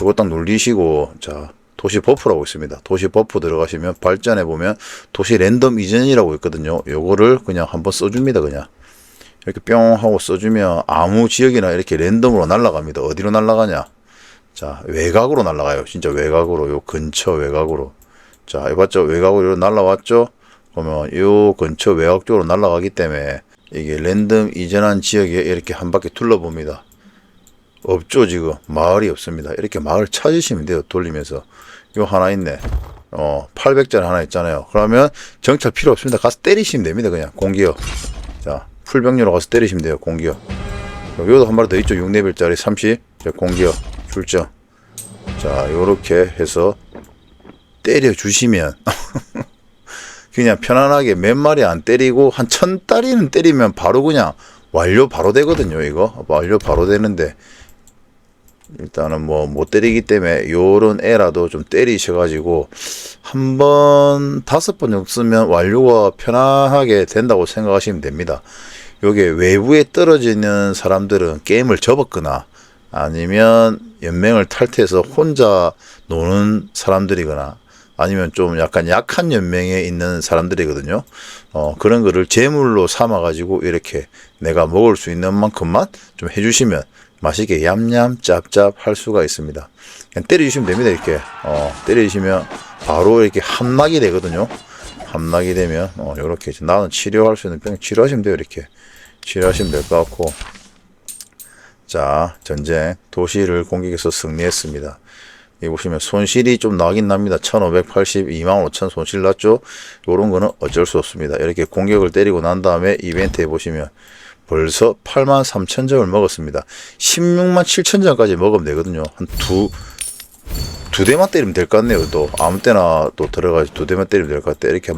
이거 딱 눌리시고 자 도시 버프라고 있습니다. 도시 버프 들어가시면 발전해 보면 도시 랜덤 이전이라고 있거든요. 요거를 그냥 한번 써줍니다. 그냥 이렇게 뿅 하고 써주면 아무 지역이나 이렇게 랜덤으로 날아갑니다. 어디로 날아가냐? 자 외곽으로 날아가요. 진짜 외곽으로 요 근처 외곽으로. 자 이봤죠? 외곽으로 날아왔죠? 그러면 요 근처 외곽 쪽으로 날아가기 때문에 이게 랜덤 이전한 지역에 이렇게 한 바퀴 둘러봅니다. 없죠 지금 마을이 없습니다. 이렇게 마을 찾으시면 돼요. 돌리면서 요 하나 있네. 어 800짜리 하나 있잖아요. 그러면 정찰 필요 없습니다. 가서 때리시면 됩니다. 그냥 공기어. 자 풀병료로 가서 때리시면 돼요. 공기어. 여기도 한 마리 더 있죠. 6레벨짜리 30. 자, 공기어 출정. 자 요렇게 해서 때려 주시면 그냥 편안하게 몇 마리 안 때리고 한 천 다리는 때리면 바로 그냥 완료 바로 되거든요. 이거 완료 바로 되는데 일단은 뭐 못 때리기 때문에 요런 애라도 좀 때리셔가지고 한 번 다섯 번 정도 쓰면 완료가 편하게 된다고 생각하시면 됩니다. 요게 외부에 떨어지는 사람들은 게임을 접었거나 아니면 연맹을 탈퇴해서 혼자 노는 사람들이거나 아니면 좀 약간 약한 연맹에 있는 사람들이거든요. 어, 그런 거를 제물로 삼아 가지고 이렇게 내가 먹을 수 있는 만큼만 좀 해주시면 맛있게 얌얌 짭짭 할 수가 있습니다. 그냥 때려주시면 됩니다. 이렇게 어, 때려주시면 바로 이렇게 함락이 되거든요. 함락이 되면 어, 이렇게 나는 치료할 수 있는 병 치료하시면 돼요. 이렇게 치료하시면 될 것 같고 자 전쟁 도시를 공격해서 승리했습니다. 이 보시면 손실이 좀 나긴 납니다. 1582만 5천 손실 났죠. 요런 거는 어쩔 수 없습니다. 이렇게 공격을 때리고 난 다음에 이벤트에 보시면 벌써 8만 3천 점을 먹었습니다. 16만 7천 점까지 먹으면 되거든요. 한 두, 두 대만 때리면 될 것 같네요. 또 아무 때나 또 들어가서 두 대만 때리면 될 것 같아. 이렇게